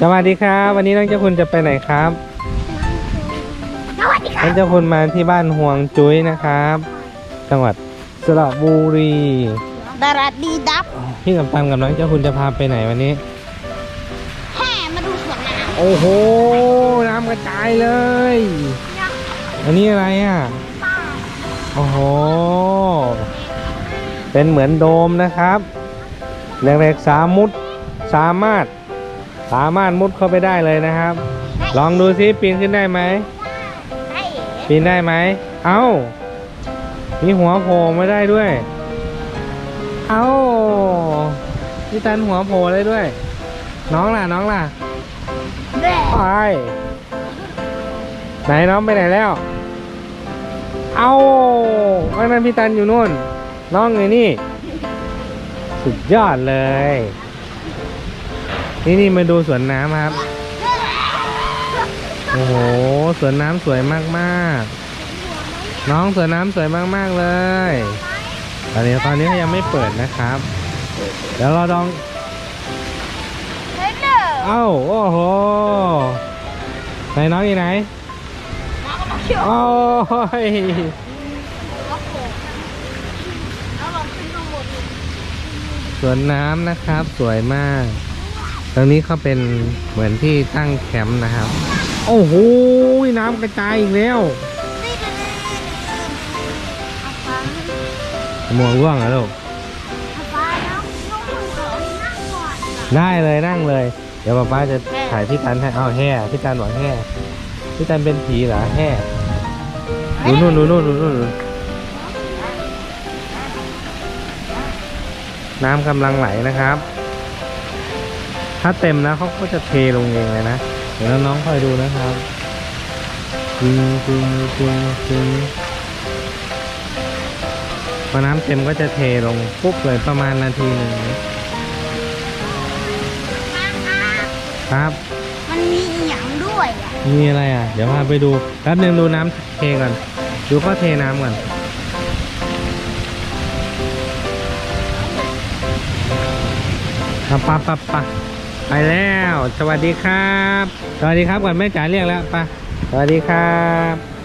สวัสดีครับ วันนี้น้องเจ้าคุณจะไปไหนครับสวัสดีคน้รัอบงเจ้าคุณมาที่บ้านห่วงจุ้ยนะครับ จังหวัดสระบุรีดาราดีดับพี่กับตันกับน้องเจ้าคุณจะพาไปไหนวันนี้แห่มาดูสวนน้โอ้โหน้ำกระจายเลยำอันนี้อะไรอะโอ้โหเป็นเหมือนโดมนะครับเล็กๆสามมุดสามารถ สามารถมุดเข้าไปได้เลยนะครับ ลองดูซิปีนขึ้นได้ไหมได้เอ๋ปีนได้ไหม เอ้า มีหัวโผล่มาได้ด้วย เอ้าพี่ตันหัวโผล่ได้ด้วย น้องล่ะน้องล่ะแด่ไปไหนน้องไปไหนแล้ว เอาอันนั้นพี่ตันอยู่นู่น น้องอยู่นี่ สุดยอดเลย นี่นี่มาดูสวนน้ำครับ โอ้โห สวนน้ำสวยมากๆ น้องสวนน้ำสวยมากๆเลย ตอนนี้ตอนนี้เขายังไม่เปิดนะครับ เดี๋ยวเราลองเฮ้ยเด้อเอ้าโอ้โห ไหนน้องอยู่ไหนน้องก็มาเขียวโอ้ยก็โผล่แล้วลองขึ้นข้างบนดูสวนน้ำนะครับ สวยมาก ตรงนี้เขาเป็นเหมือนที่ตั้งแคมป์นะครับ โอ้โหน้ำกระจายอีกแล้วหมวกร่วงเหรอลูกได้เลยนั่งเลย เดี๋ยวป๊าป้าจะถ่ายพี่ตันให้เอาแห่พี่ตันบอกแห่พี่ตันเป็นผีเหรอแห่ดูนู่นดูนู่นดูนู่นดูน้ำกำลังไหลนะครับ ถ้าเต็มนะเขาก็จะเทลงเองเลยนะ เดี๋ยวน้องๆคอยดูนะครับจริงจริงจริงจริงพอน้ำเต็มก็จะเทลงปุ๊บเลยประมาณนาทีหนึ่งครับ มันมีอหย่างด้วยอะมีอะไรอะ เดี๋ยวพาไปดูแป๊บนึงดูน้ำเทก่อน ดูเขาเทน้ำก่อนปะปะปะปะ ไปแล้ว สวัสดีครับ สวัสดีครับก่อนแม่จ๋าเรียกแล้วไปะสวัสดีครับ